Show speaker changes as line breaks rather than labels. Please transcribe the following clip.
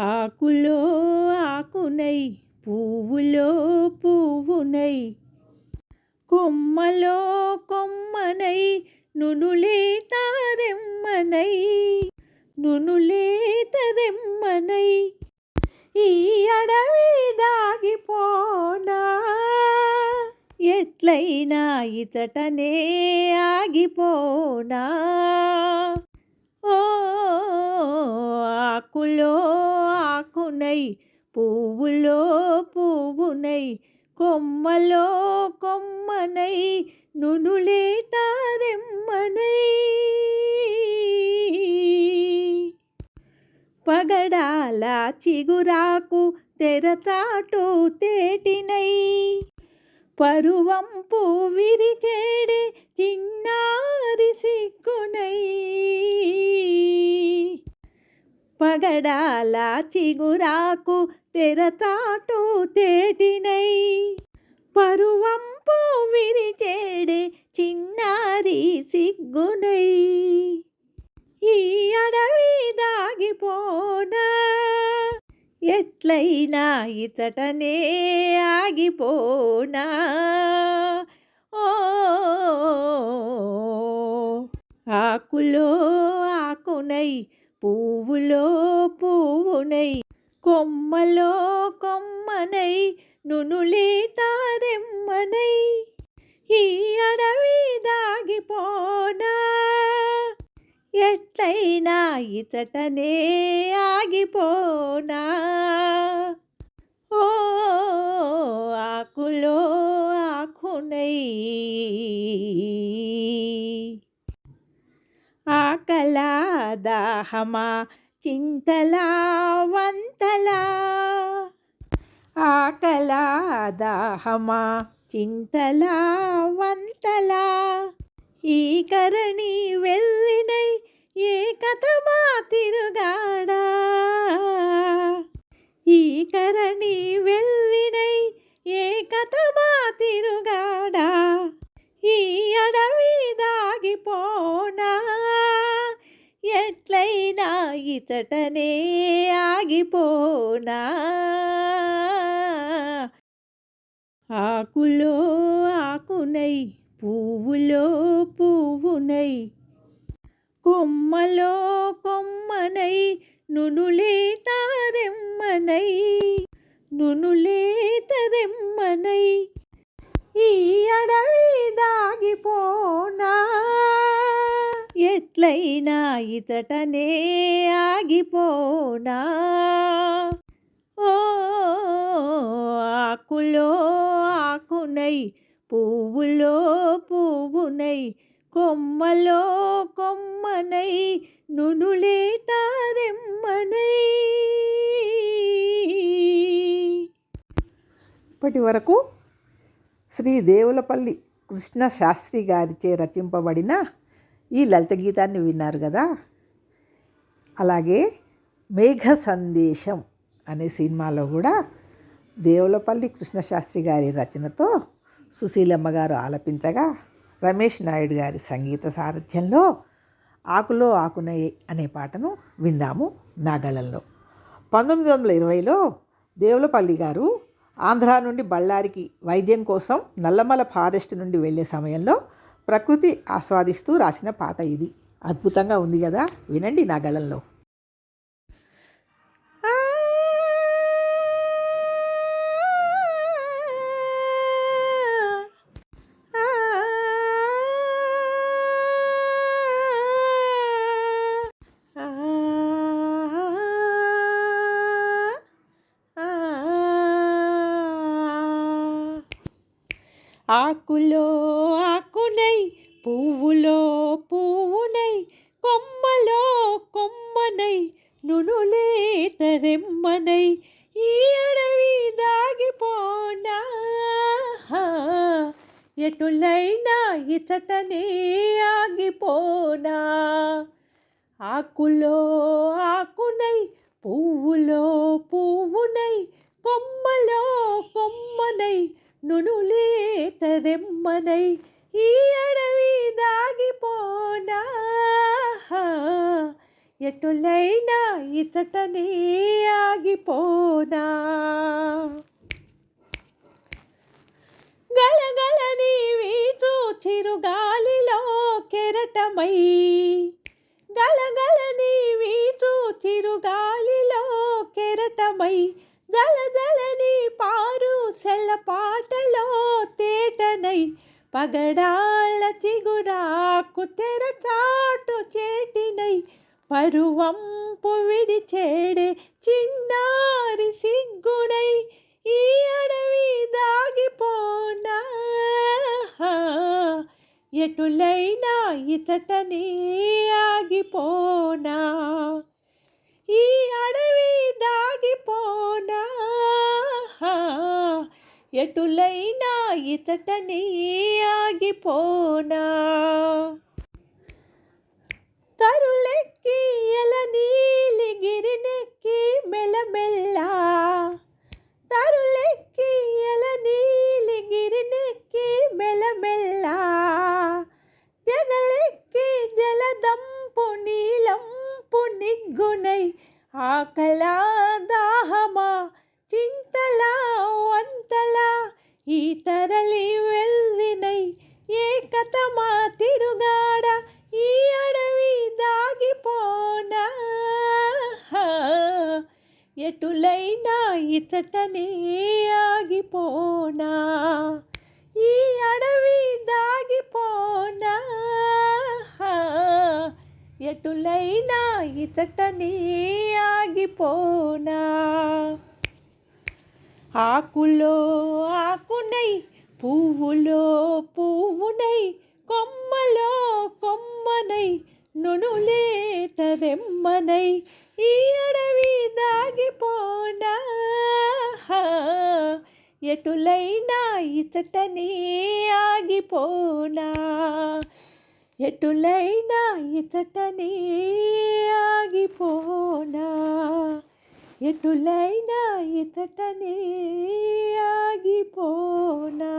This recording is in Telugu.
ఆకులో ఆకునై పువ్వులో పువ్వునై. కొమ్మలో కొమ్మనై నునులే తారెమ్మనై. నునులే తరెమ్మనై. ఈ అడవి దాగిపోనా? ఎట్లయినా ఇతటనే ఆగిపోనా? పువ్వునై పువ్వులో పువ్వునై కొమ్మలో కొమ్మనై నునులే తారెమ్మనై. పగడాల చిగురాకు తెరచాటు తేటినై. పరువంపు విరిచేడే చిన్నారి పగడాల చిగురాకు తెరచాటు తేటినై. పరువంపు విరిచేడే చిన్నారి సిగ్గునై. ఈ అడవి దాగిపోనా ఎట్లయినా ఇతటనే ఆగిపోనా? ఓ ఆకులో ఆకునై పువ్వులో పువ్వునై కొమ్మలో కొమ్మనై నునులే తారెమ్మనై. ఈ అడవి దాగిపోనా? ఎట్లయినా ఇతటనే ఆగిపోనా? ఓ ఆకులో ఆకునై దాహమా చింతలా వంతలా? ఆకలా దాహమా? చింతలా వంతలా? ఈ కరణి వెళ్ళినై ఏ కథమా తిరుగాడా? ఈ కరణి వెళ్ళినై ఇతటనే ఆగిపోనా? ఆకులో ఆకునై పువ్వులో పువ్వునై కొమ్మలో కొమ్మనై నునులే తారెమ్మనై నునులే తరెమ్మనై ఈ అడవి దాగిపోనా? ఎట్లయినా ఇతటనే ఆగిపోనా? ఓ ఆకులో ఆకునై పువ్వులో పువ్వునై కొమ్మలో కొమ్మనై నునులే తారెమ్మనై.
ఇప్పటి వరకు శ్రీ దేవులపల్లి కృష్ణ శాస్త్రి గారిచే రచింపబడిన ఈ లలిత గీతాన్ని విన్నారు కదా? అలాగే మేఘ సందేశం అనే సినిమాలో కూడా దేవులపల్లి కృష్ణశాస్త్రి గారి రచనతో సుశీలమ్మ గారు ఆలపించగా రమేష్ నాయుడు గారి సంగీత సారథ్యంలో ఆకులో ఆకునయ్యే అనే పాటను విందాము నాగళంలో పంతొమ్మిది వందల ఇరవైలో దేవులపల్లి గారు ఆంధ్ర నుండి బళ్ళారికి వైద్యం కోసం నల్లమల ఫారెస్ట్ నుండి వెళ్ళే సమయంలో ప్రకృతి ఆస్వాదిస్తూ రాసిన పాట ఇది. అద్భుతంగా ఉంది కదా? వినండి నా గళంలో.
ఆకులో కొమ్మలో కొమ్మనై నునులే తరెమ్మనై ఈ అడవి దాగిపోనా? ఎటులైనా ఇచటనే ఆగిపోనా? ఆకులో ఆకునై పువ్వులో పువ్వునై కొమ్మలో కొమ్మనై నునులే తరెమ్మనై ఈ అడవి దా ఎటులైనా ఇతటనే ఆగిపోనా? గలగలని వీచు చిరుగాలిలో కెరటమై. గలగలని వీచు చిరుగాలిలో కెరటమై. జలజలని పారు సెల్ల పాటలో తేటనై. పగడాళ్ళ చిగురాకు తెరచాటు చేటినై. పరువంపు విడిచేడే చిన్నారి సిగ్గుడై ఈ అడవి దాగిపోనా? ఎటులైనా ఇతటనే ఆగిపోనా? ఈ అడవి దాగిపోనా? ఎటులైనా ఇతటనే ఆగిపోనా? తరులెక్కి ఎల నీలి గిరినెక్కి మెలమెల్లా తరులెక్కి ఇతటనే ఆగిపోనా? ఈ అడవి దాగిపోనా? ఎటులైనా ఇతటనే ఆగిపోనా? ఆకులో ఆకునై పువ్వులో పువ్వునై కొమ్మలో కొమ్మనై నునులే రెమ్మనై ఈ అడవి దాగిపో ఎటులైనా ఇతటనే ఆగిపోనా? ఎటులైనా ఇతటనే ఆగిపోనా? ఎటులైనా ఇతటనే ఆగిపోనా?